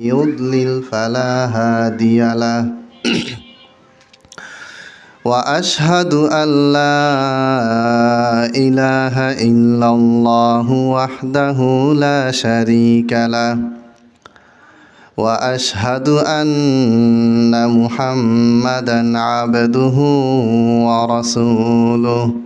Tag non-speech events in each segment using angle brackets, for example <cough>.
يضلل فلا هادي له. وأشهد أن لا إله إلا الله وحده لا شريك له. وأشهد أن محمدا عبده ورسوله.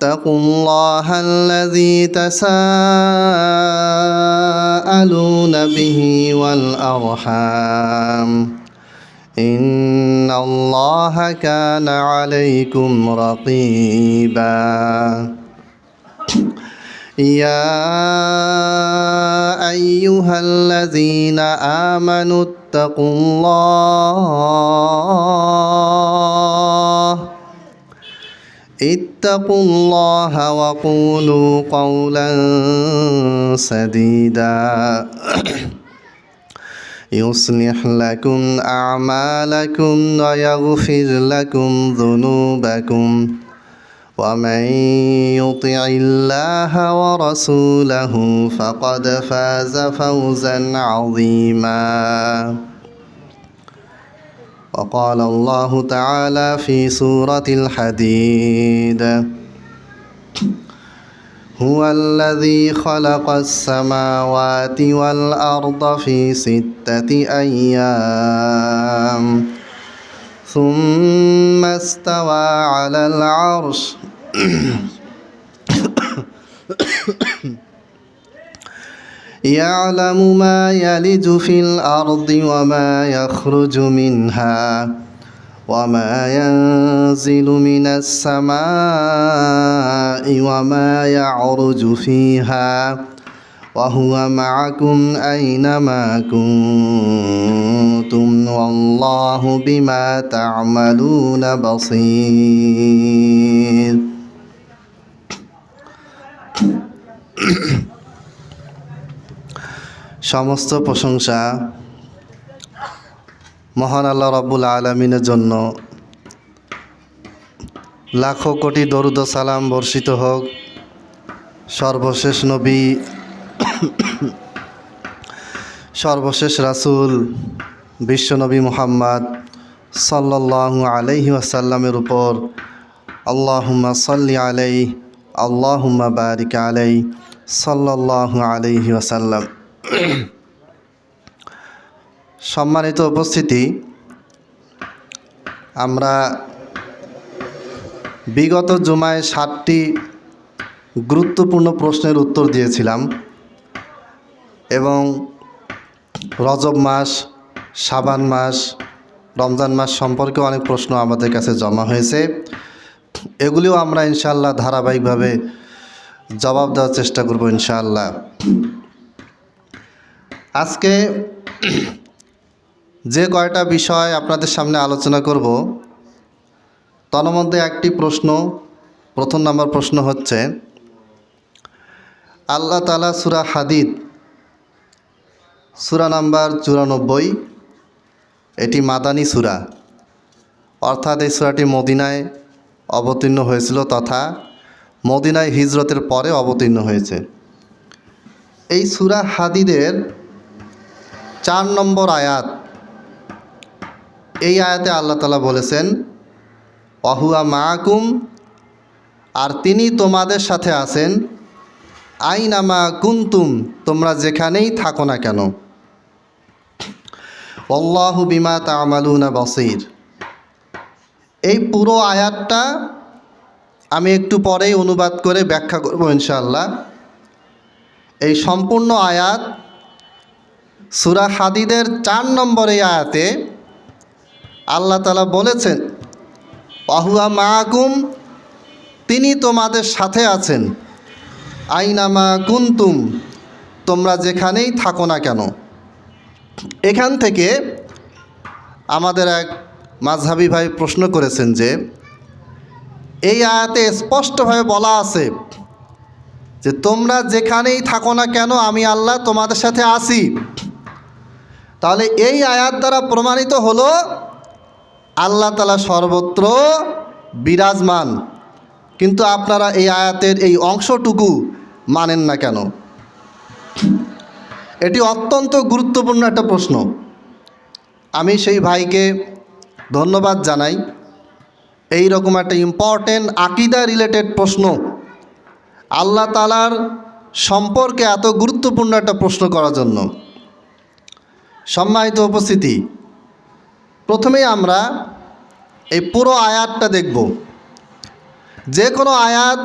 واتقوا الله الذي تساءلون به والأرحام. إن الله كان عليكم رقيبا. يا أيها الذين آمنوا اتقوا الله اتقوا الله وقولوا قولا سديدا. يصلح لكم أعمالكم ويغفر لكم ذنوبكم. ومن يطع الله ورسوله فقد فاز فوزا عظيما. وقال الله تعالى في سورة الحديد هو الذي خلق السماوات والأرض في ستة أيام ثم استوى على العرش. <coughs> يعلم ما يلج في الأرض وما يخرج منها وما ينزل من السماء وما يعرج فيها وهو معكم أينما كنتم والله بما تعملون بصير. সমস্ত প্রশংসা মহান আল্লাহ রব্বুল আলমিনের জন্য। লাখো কোটি দরুদ সালাম বর্ষিত হোক। সর্বশেষ নবী, সর্বশেষ রাসূল বিশ্বনবী মুহাম্মদ সাল্লাল্লাহু আলাইহি ওয়াসাল্লামের উপর। আল্লাহুম্মা সাল্লি আলাই আল্লাহুম্মা বারিক আলাই সাল্লাল্লাহু আলাইহি ওয়াসাল্লাম। সম্মানিত উপস্থিতি, আমরা বিগত জুমায় সাতটি গুরুত্বপূর্ণ প্রশ্নের উত্তর দিয়েছিলাম এবং রজব মাস সাবান মাস, রমজান মাস সম্পর্কে অনেক প্রশ্ন আমাদের কাছে জমা হয়েছে। এগুলিও আমরা ইনশাল্লাহ ধারাবাহিকভাবে জবাব দেওয়ার চেষ্টা করব ইনশাআল্লাহ। আজকে যে কয়টা বিষয় আপনাদের সামনে আলোচনা করব তন্মধ্যে একটি প্রশ্ন, প্রথম নম্বর প্রশ্ন হচ্ছে, আল্লাহ তালা সুরা হাদিদ, সুরা নাম্বার চুরানব্বই, এটি মাদানী সুরা। অর্থাৎ এই সুরাটি মদিনায় অবতীর্ণ হয়েছিল তথা মদিনায় হিজরতের পরে অবতীর্ণ হয়েছে। এই সুরা হাদিদের চার নম্বর আয়াত। এই আয়াতে আল্লাহ তালা বলেছেন অহুয়া মাকুম আর তিনি তোমাদের সাথে আছেন আইনামা কুন্তুম তোমরা যেখানেই থাকো না কেন। অল্লাহু বিমা তামালুনা বসির এই পুরো আয়াতটা আমি একটু পরেই অনুবাদ করে ব্যাখ্যা করব ইনশাআল্লাহ। এই সম্পূর্ণ আয়াত সুরা হাদিদের চার নম্বর এই আয়াতে আল্লাহ তালা বলেছেন অহুয়া মাকুম, তিনি তোমাদের সাথে আছেন। আইনামা কুন্তুম, তোমরা যেখানেই থাকো না কেন। এখান থেকে আমাদের এক মাঝহাবি ভাই প্রশ্ন করেছেন যে, এই আয়াতে স্পষ্টভাবে বলা আছে যে, তোমরা যেখানেই থাকো না কেন, আমি আল্লাহ তোমাদের সাথে আসি তাহলে এই আয়াত দ্বারা প্রমাণিত হলো আল্লাহ তালা সর্বত্র বিরাজমান। কিন্তু আপনারা এই আয়াতের এই অংশটুকু মানেন না কেন? এটি অত্যন্ত গুরুত্বপূর্ণ একটা প্রশ্ন। আমি সেই ভাইকে ধন্যবাদ জানাই। এই রকম একটা ইম্পর্টেন্ট আকিদা রিলেটেড প্রশ্ন আল্লাহ তালার সম্পর্কে এত গুরুত্বপূর্ণ একটা প্রশ্ন করার জন্য। সম্মানিত উপস্থিতি। প্রথমেই আমরা এই পুরো আয়াতটা দেখব। যে কোনো আয়াত,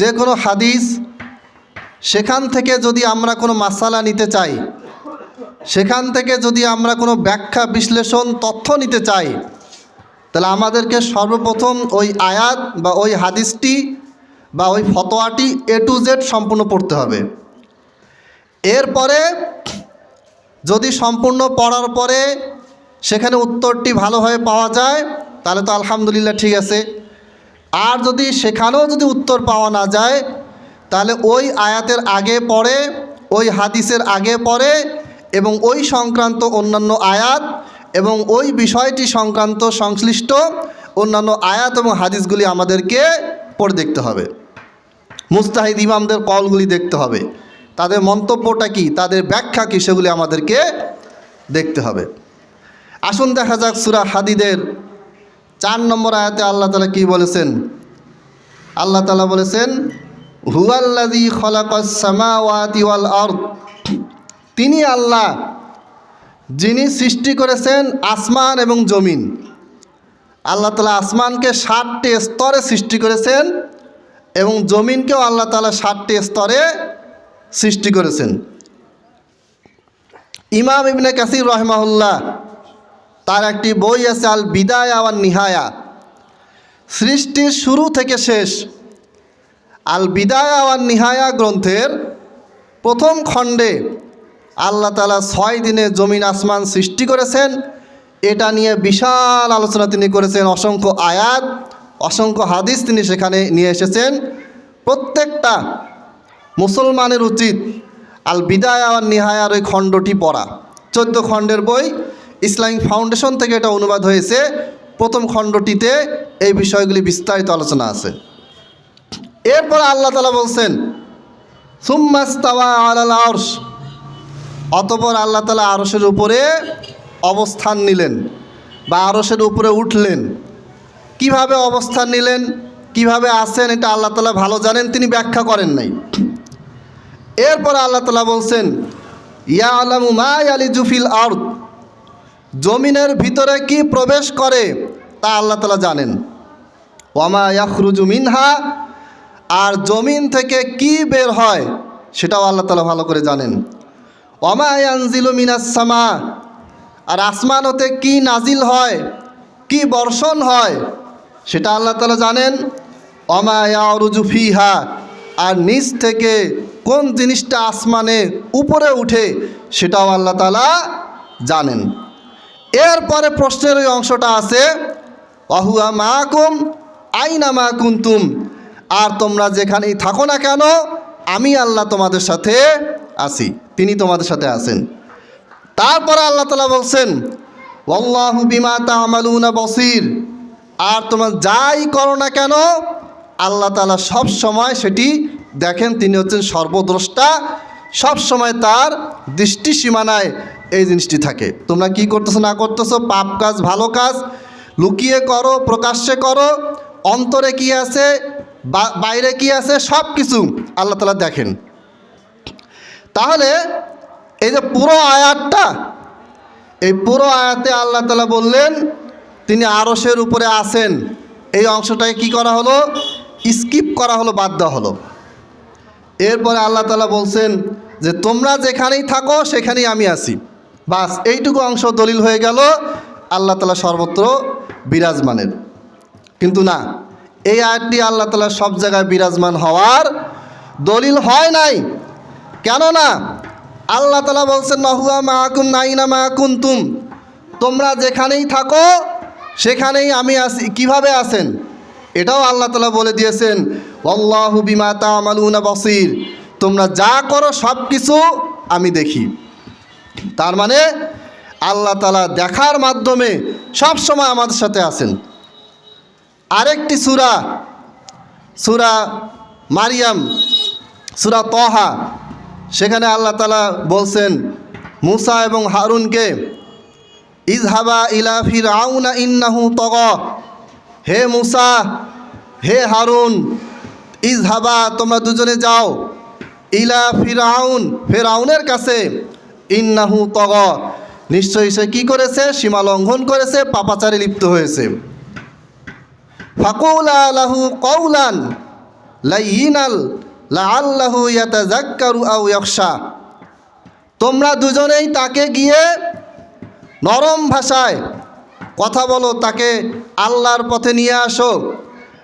যে কোনো হাদিস, সেখান থেকে যদি আমরা কোনো মাসালা নিতে চাই, সেখান থেকে যদি আমরা কোনো ব্যাখ্যা, বিশ্লেষণ, তথ্য নিতে চাই, তাহলে আমাদেরকে সর্বপ্রথম ওই আয়াত বা ওই হাদিসটি বা ওই ফতোয়াটি এ টু জেড সম্পূর্ণ পড়তে হবে। এরপরে যদি সম্পূর্ণ পড়ার পরে সেখানে উত্তরটি ভালোভাবে পাওয়া যায়, তাহলে তো আলহামদুলিল্লাহ ঠিক আছে। আর যদি সেখানেও যদি উত্তর পাওয়া না যায়, তাহলে ওই আয়াতের আগে পড়ে, ওই হাদিসের আগে পড়ে এবং ওই সংক্রান্ত অন্যান্য আয়াত এবং ওই বিষয়টি সংক্রান্ত সংশ্লিষ্ট অন্যান্য আয়াত এবং হাদিসগুলি আমাদেরকে পড়ে দেখতে হবে। মুস্তাহিদ ইমামদের কলগুলি দেখতে হবে। তাদের মন্তব্যটা কি? তাদের ব্যাখ্যা কী? সেগুলি আমাদেরকে দেখতে হবে। আসুন দেখা যাক সুরা হাদিদের চার নম্বর আয়াতে আল্লাহ তালা কি বলেছেন? আল্লাহ তালা বলেছেন হুয়াল্লাদি খলাকামাওয়াতি ওয়াল আরদ। তিনি আল্লাহ, যিনি সৃষ্টি করেছেন আসমান এবং জমিন। আল্লাহ তালা আসমানকে ষাটটি স্তরে সৃষ্টি করেছেন এবং জমিনকেও আল্লাহ তালা ষাটটি স্তরে সৃষ্টি করেছেন। ইমাম ইবনে কাসির রহমাহুল্লাহ তার একটি বই আছে আল বিদায় আওয়ার নিহায়া। সৃষ্টির শুরু থেকে শেষ আল বিদায় আওয়ার নিহায়া গ্রন্থের প্রথম খণ্ডে আল্লাহ তালা ছয় দিনে জমিন আসমান সৃষ্টি করেছেন। এটা নিয়ে বিশাল আলোচনা তিনি করেছেন, অসংখ্য আয়াত, অসংখ্য হাদিস তিনি সেখানে নিয়ে এসেছেন। প্রত্যেকটা মুসলমানের উচিত আল বিদায় আর নিহায়ার ওই খণ্ডটি পড়া। চোদ্দ খণ্ডের বই ইসলামিক ফাউন্ডেশন থেকে এটা অনুবাদ হয়েছে। প্রথম খণ্ডটিতে এই বিষয়গুলি বিস্তারিত আলোচনা আছে। এরপর আল্লাহ তালা বলছেন সুম্মাস্তাওয়া অতপর আল্লাহ তালা আরসের উপরে অবস্থান নিলেন বা আরসের উপরে উঠলেন। কীভাবে অবস্থান নিলেন, কীভাবে আসেন এটা আল্লাহ তালা ভালো জানেন, তিনি ব্যাখ্যা করেন নাই। এরপর আল্লাহ তালা বলছেন ইয়া আলামু মা আলি জুফিল আর্দ জমিনের ভিতরে কি প্রবেশ করে তা আল্লাহ তালা জানেন। ওয়ামা ইয়াখরুজু মিনহা আর জমিন থেকে কি বের হয় সেটাও আল্লাহ তালা ভালো করে জানেন। ওয়ামা ইয়ানজিলু মিনাস সামা আর আসমান হতে কি নাজিল হয়, কি বর্ষণ হয় সেটা আল্লাহ তালা জানেন। অমায়ারুজু ফিহা আর নিচ থেকে কোন জিনিসটা আসমানে উপরে উঠে সেটাও আল্লাহ তালা জানেন। এরপরে প্রশ্নের ওই অংশটা আছে অহুয়া মাকুম, আইনা মা কুন্তুম? আর তোমরা যেখানেই থাকো না কেন, আমি আল্লাহ তোমাদের সাথে আছি, তিনি তোমাদের সাথে আছেন। তারপরে আল্লাহ তালা বলছেন ওল্লাহু বিমা তামালুনা বসির। আর তোমরা যাই করো না কেন আল্লাহ তালা সব সময় সেটি দেখেন, তিনি হচ্ছেন সর্বদ্রষ্টা। সব সময় তার দৃষ্টি সীমানায় এই জিনিসটি থাকে। তোমরা কি করতেছো, না করতেছো, পাপ কাজ, ভালো কাজ, লুকিয়ে করো, প্রকাশ্যে করো, অন্তরে কি আছে বাইরে কি আছে, সব কিছু আল্লাহ তালা দেখেন। তাহলে এই যে পুরো আয়াতটা, এই পুরো আয়াতে আল্লাহ তালা বললেন, তিনি আরসের উপরে আসেন এই অংশটাকে কি করা হলো? স্কিপ করা হলো, বাদ দেওয়া হলো। এরপরে আল্লাহ তালা বলছেন যে, তোমরা যেখানেই থাকো, সেখানেই আমি আছি। বাস, এইটুকু অংশ দলিল হয়ে গেল আল্লাহ তালা সর্বত্র বিরাজমানের। কিন্তু না, এই আয়াতটি আল্লাহ তালা সব জায়গায় বিরাজমান হওয়ার দলিল হয় নাই। কেননা, আল্লাহ তালা বলছেন মাহুয়া মাহকুম নাইনা মাহকুম তুম তোমরা যেখানেই থাকো, সেখানেই আমি আসি কীভাবে আসেন এটাও আল্লাহ তালা বলে দিয়েছেন অল্লাহু বিমা তামালুনা বসির। তোমরা যা করো সব কিছু আমি দেখি। তার মানে আল্লাহ তালা দেখার মাধ্যমে সব সময় আমাদের সাথে আছেন। আরেকটি সুরা সুরা মারিয়াম, সুরা তহা, সেখানে আল্লাহ তালা বলছেন, মুসা এবং হারুনকে ইজহাবা ইলা ফির আউনা ইন্নাহু তগ। হে মুসা, হে হারুন, ইজহাবা, তোমরা দুজনে যাও ইলা ফিরাউন, ফেরাউনের কাছে। ইন্নাহু তগ নিশ্চয়ই সে কী করেছে? সীমা লঙ্ঘন করেছে, পাপাচারে লিপ্ত হয়েছে। ফাকুলা লাহু কৌলান লাইনাল লাআল্লাহু ইয়াতাযাক্কারু আও ইয়াখশা। তোমরা দুজনেই তাকে গিয়ে নরম ভাষায় কথা বলো, তাকে আল্লাহর পথে নিয়ে আসো।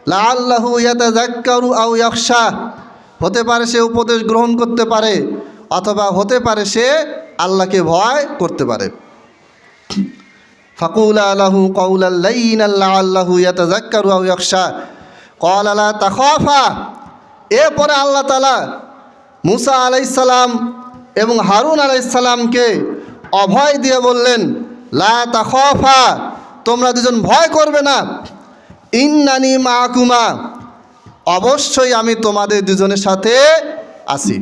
লাআল্লাহু ইয়াতাযাক্কারু আও ইয়াখশা। হতে পারে সে উপদেশ গ্রহণ করতে পারে, অথবা হতে পারে সে আল্লাহকে ভয় করতে পারে। ফাকুলা আলাহু কৌলাল্লাইন আল্লাহ আল্লাহু ইয়াতাজাক্কারু আও ইয়াখশা। কল আলা তাখাফা। এরপরে আল্লাহ তালা মুসা আলাইসালাম এবং হারুন আলাইসালামকে অভয় দিয়ে বললেন, লা তাখাফা। তোমরা দুজন ভয় করবে না। ইন্নানি মাকুমা, অবশ্যই আমি তোমাদের দুজনের সাথে আছি।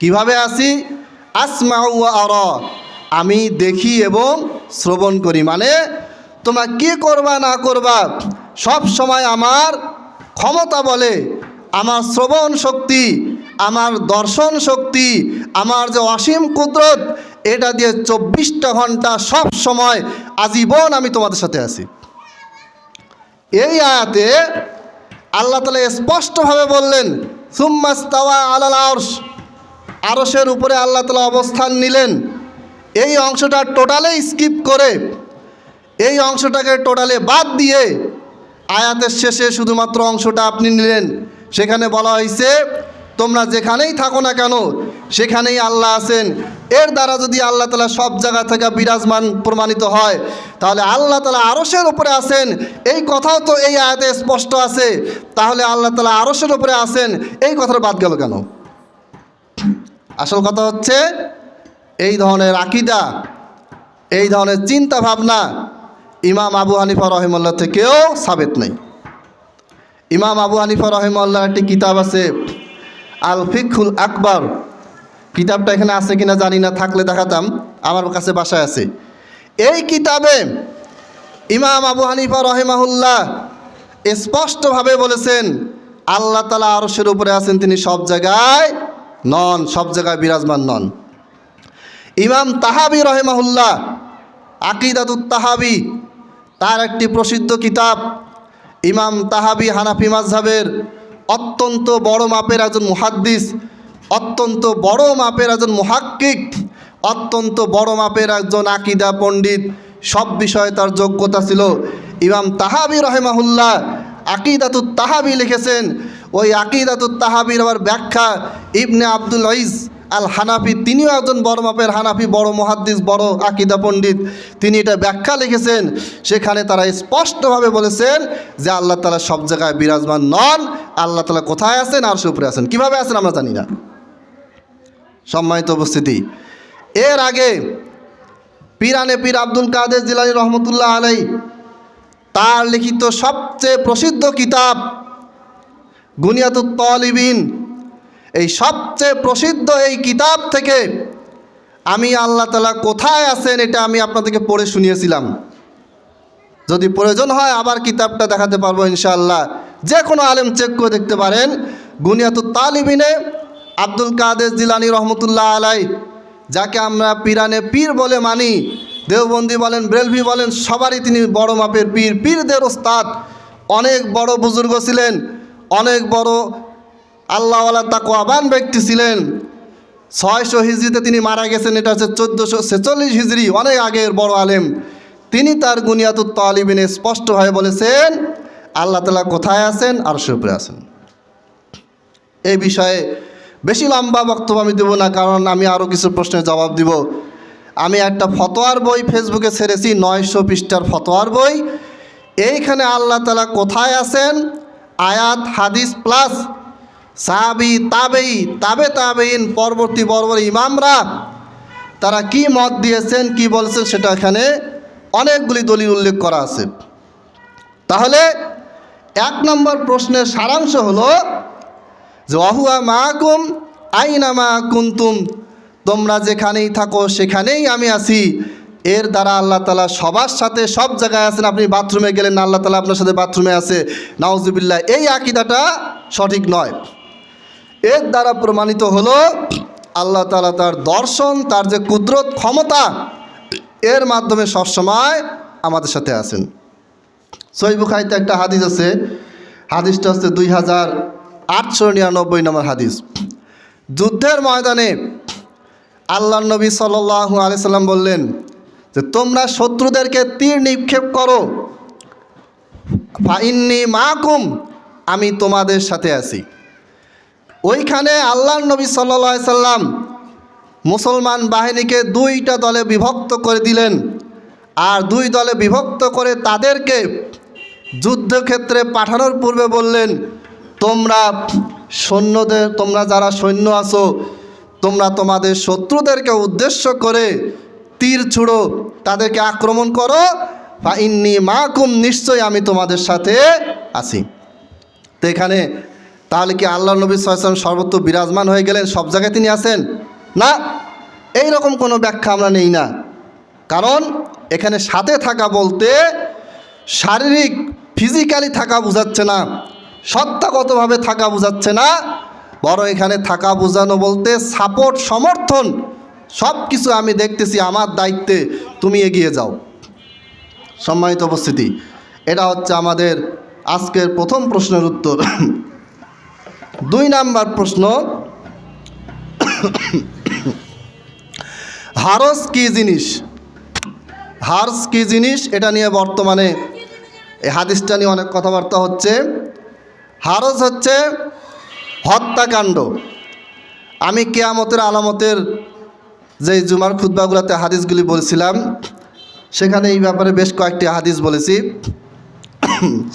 কীভাবে আসি আসমাউ আর, আমি দেখি এবং শ্রবণ করি। মানে তোমরা কি করবা, না করবা, সব সময় আমার ক্ষমতা বলে, আমার শ্রবণ শক্তি আমার দর্শন শক্তি, আমার যে অসীম কুদরত, এটা দিয়ে চব্বিশটা ঘণ্টা সব সময় আজীবন আমি তোমাদের সাথে আছি। এই আয়াতে আল্লাহ তালা স্পষ্টভাবে বললেন সুম্মাস্তাওয়া আলাল আরশ। আরশের উপরে আল্লাহ তালা অবস্থান নিলেন। এই অংশটা টোটালে স্কিপ করে, এই অংশটাকে টোটালে বাদ দিয়ে আয়াতের শেষে শুধুমাত্র অংশটা আপনি নিলেন। সেখানে বলা হয়েছে তোমরা যেখানেই থাকো না কেন, সেখানেই আল্লাহ আছেন। এর দ্বারা যদি আল্লাহ তালা সব জায়গা থেকে বিরাজমান প্রমাণিত হয়, তাহলে আল্লাহ তালা আরসের উপরে আছেন। এই কথাও তো এই আয়াতে স্পষ্ট আছে। তাহলে আল্লাহ তালা আরসের উপরে আছেন। এই কথাটা বাদ গেল কেন? আসল কথা হচ্ছে, এই ধরনের আকিদা, এই ধরনের চিন্তা ভাবনা ইমাম আবু হানিফা রহিমুল্লাহ থেকেও সাবেত নেই। ইমাম আবু হানিফা রহিমুল্লাহ একটি কিতাব আছে আল ফিকুল আকবর। কিতাবটা এখানে আছে কিনা জানি না, থাকলে দেখাতাম, আমার কাছে বাসায় আছে। এই কিতাবে ইমাম আবু হানিফা রহেমাহুল্লাহ স্পষ্টভাবে বলেছেন, আল্লাহ তালা আরশের উপরে আছেন, তিনি সব জায়গায় নন, সব জায়গায় বিরাজমান নন। ইমাম তাহাবি রহেমাহুল্লাহ, আকিদাতুত তাহাবি, তার একটি প্রসিদ্ধ কিতাব, ইমাম তাহাবি হানাফি মাঝহাবের অত্যন্ত বড় মাপের একজন মুহাদ্দিস, অত্যন্ত বড় মাপের একজন মুহাক্কিক, অত্যন্ত বড় মাপের একজন আকিদা পণ্ডিত, সব বিষয়ে তার যোগ্যতা ছিল। ইমাম তাহাবি রহেমাহুল্লাহ আকিদাতুত তাহাবি লিখেছেন, ওই আকিদাতুত তাহাবির আবার ব্যাখ্যা ইবনে আব্দুল আইজ আল হানাফি তিনিও একজন বড় মাপের হানাফি, বড় মহাদ্দিস, বড় আকিদা পণ্ডিত। তিনি এটা ব্যাখ্যা লিখেছেন, সেখানে তারা স্পষ্টভাবে বলেছেন যে আল্লাহ তালা সব জায়গায় বিরাজমান নন, আল্লাহ তালা কোথায় আছেন আর উপরে আছেন। কীভাবে আছেন আমরা জানি না। সম্মানিত উপস্থিতি। এর আগে পীরানে পীর আব্দুল কাদের জিলানি রহমতুল্লাহ আলাই তার লিখিত সবচেয়ে প্রসিদ্ধ কিতাব গুনিয়াতুত তলিবিন এই সবচেয়ে প্রসিদ্ধ এই কিতাব থেকে আমি আল্লাহ তালা কোথায় আছেন এটা আমি আপনাদেরকে পড়ে শুনিয়েছিলাম। যদি প্রয়োজন হয় আবার কিতাবটা দেখাতে পারব ইনশাআল্লাহ। যে কোনো আলেম চেক করে দেখতে পারেন। গুনিয়াতুত তালিবিনে আব্দুল কাদের জিলানি রহমতুল্লাহ আলাই, যাকে আমরা পিরানে পীর বলে মানি, দেওবন্দি বলেন, ব্রেলভি বলেন, সবারই তিনি বড় মাপের পীর। পীরদের ওস্তাদ, অনেক বড় বুজুর্গ ছিলেন, অনেক বড় আল্লাহওয়ালা তাকওয়াবান ব্যক্তি ছিলেন। ছয়শো হিজড়িতে তিনি মারা গেছেন, এটা হচ্ছে চোদ্দোশো ছেচল্লিশ হিজড়ি, অনেক আগের বড় আলেম। তিনি তার গুনিয়াতুত তালিবিনে স্পষ্টভাবে বলেছেন, আল্লাহ তালা কোথায় আছেন? আর উপরে আছেন। এই বিষয়ে বেশি লম্বা বক্তব্য আমি দেবো না, কারণ আমি আরও কিছু প্রশ্নের জবাব দিব। আমি একটা ফতোয়ার বই ফেসবুকে ছেড়েছি, নয়শো পৃষ্ঠার ফতোয়ার বই। এইখানে আল্লাহ তালা কোথায় আছেন? আয়াত, হাদিস, প্লাস সাহাবি, তাবেই, তাবে তাবেইন, পরবর্তী বড় ইমামরা, তারা কি মত দিয়েছেন, কি বলছেন সেটা এখানে অনেকগুলি দলিল উল্লেখ করা আছে। তাহলে এক নম্বর প্রশ্নের সারাংশ হলো যে অহুয়া মাকুম আইনামা কুন্তুম? তোমরা যেখানেই থাকো, সেখানেই আমি আছি। এর দ্বারা আল্লাহ তালা সবার সাথে সব জায়গায় আছেন। আপনি বাথরুমে গেলেন আল্লাহ তালা আপনার সাথে বাথরুমে আছে। নাউজুবিল্লাহ, এই আকিদাটা সঠিক নয়। এর দ্বারা প্রমাণিত হলো আল্লাহ তালা তার দর্শন, তার যে কুদরত, ক্ষমতা, এর মাধ্যমে সবসময় আমাদের সাথে আছেন। সই বুখারিতে একটা হাদিস আছে, হাদিসটা হচ্ছে দুই হাজার আটশো নিরানব্বই নম্বর হাদিস। যুদ্ধের ময়দানে আল্লাহ নবী সাল্লু আলিয়াল্লাম বললেন যে, তোমরা শত্রুদেরকে তীর নিক্ষেপ করো। ফাইন্নি মাকুম, আমি তোমাদের সাথে আছি। ওইখানে আল্লাহ নবী সাল্লা সাল্লাম মুসলমান বাহিনীকে দুইটা দলে বিভক্ত করে দিলেন। আর দুই দলে বিভক্ত করে তাদেরকে যুদ্ধক্ষেত্রে পাঠানোর পূর্বে বললেন, তোমরা সৈন্যদের, তোমরা যারা সৈন্য আছো, তোমরা তোমাদের শত্রুদেরকে উদ্দেশ্য করে তীর ছুড়ো, তাদেরকে আক্রমণ করো। বা ইন্নি মাকুম, নিশ্চয়ই আমি তোমাদের সাথে আছি। তো এখানে তাহলে কি আল্লাহ নবী সাল্লাম সর্বত্র বিরাজমান হয়ে গেলেন? সব জায়গায় তিনি আছেন? না। এই রকম কোনো ব্যাখ্যা আমরা নেই না। কারণ এখানে সাথে থাকা বলতে শারীরিক ফিজিক্যালি থাকা বোঝাচ্ছে না, সত্তাগতভাবে থাকা বোঝাচ্ছে না বড় এখানে থাকা বোঝানো বলতে সাপোর্ট সমর্থন সব কিছু আমি দেখতেছি আমার দায়িত্বে, তুমি এগিয়ে যাও। সম্মানিত উপস্থিতি, এটা হচ্ছে আমাদের আজকের প্রথম প্রশ্নের উত্তর। দুই নাম্বার প্রশ্ন, হারস কি জিনিস? হার্স কি জিনিস? এটা নিয়ে বর্তমানে এই হাদিসটা নিয়ে অনেক কথাবার্তা হচ্ছে। হারস হচ্ছে হত্যাকাণ্ড। আমি কেয়ামতের আলামতের যে জুমার খুদ্বাগুলোতে হাদিসগুলি বলছিলাম, সেখানে এই ব্যাপারে বেশ কয়েকটি হাদিস বলেছি।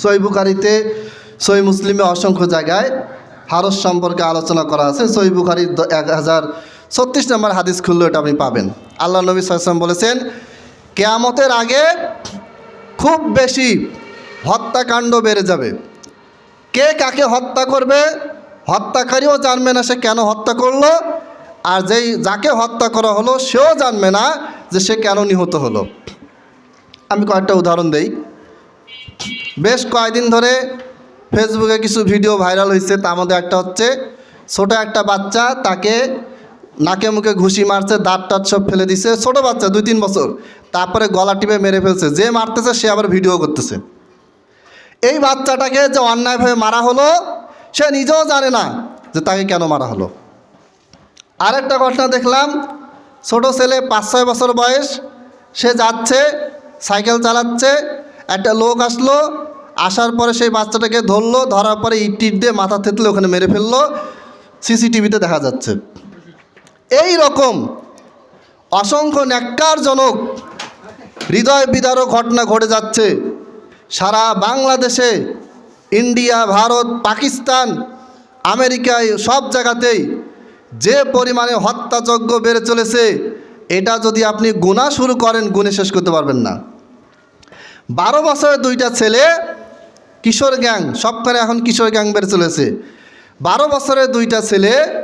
সই বুখারিতে, সই মুসলিমে অসংখ্য জায়গায় হারস সম্পর্কে আলোচনা করা আছে। সই বুখারির দ- এক হাজার ছত্রিশ নম্বর হাদিস খুললে এটা আপনি পাবেন। আল্লাহ নবী সাল্লাম বলেছেন, কেয়ামতের আগে খুব বেশি হত্যাকাণ্ড বেড়ে যাবে। কে কাকে হত্যা করবে, হত্যাকারীও জানবে না সে কেন হত্যা করল, আর যেই, যাকে হত্যা করা হলো সেও জানবে না যে সে কেন নিহত হলো। আমি কয়েকটা উদাহরণ দেই। বেশ কয়েকদিন ধরে ফেসবুকে কিছু ভিডিও ভাইরাল হয়েছে তার মধ্যে একটা হচ্ছে ছোট একটা বাচ্চা তাকে নাকে মুখে ঘুষি মারছে, দাঁত টাত সব ফেলে দিছে, ছোট বাচ্চা, দুই তিন বছর। তারপরে গলা টিপে মেরে ফেলছে, যে মারতেছে সে আবার ভিডিও করতেছে। এই বাচ্চাটাকে যে অন্যায়ভাবে মারা হলো, সে নিজেও জানে না যে তাকে কেন মারা হলো। আরেকটা ঘটনা দেখলাম, ছোট ছেলে পাঁচ, ছয় বছর বয়স, সে যাচ্ছে, সাইকেল চালাচ্ছে, একটা লোক আসলো আসার পরে সেই বাচ্চাটাকে ধরলো, ধরার পরে ইট দিয়ে মাথা থেতলে ওখানে মেরে ফেলল। সিসিটিভিতে দেখা যাচ্ছে। এই রকম অসংখ্য ন্যাক্কারজনক হৃদয় বিদারক ঘটনা ঘটে যাচ্ছে। সারা বাংলাদেশে, ইন্ডিয়া, ভারত, পাকিস্তান, আমেরিকায় সব জায়গাতেই যে পরিমাণে হত্যাযজ্ঞ বেড়ে চলেছে, এটা যদি আপনি গুণা শুরু করেন, গুণে শেষ করতে পারবেন না। বারো বছরের দুইটা ছেলে কিশোর গ্যাং সবখানে এখন কিশোর গ্যাং বেড়ে চলেছে। বারো বছরের দুইটা ছেলে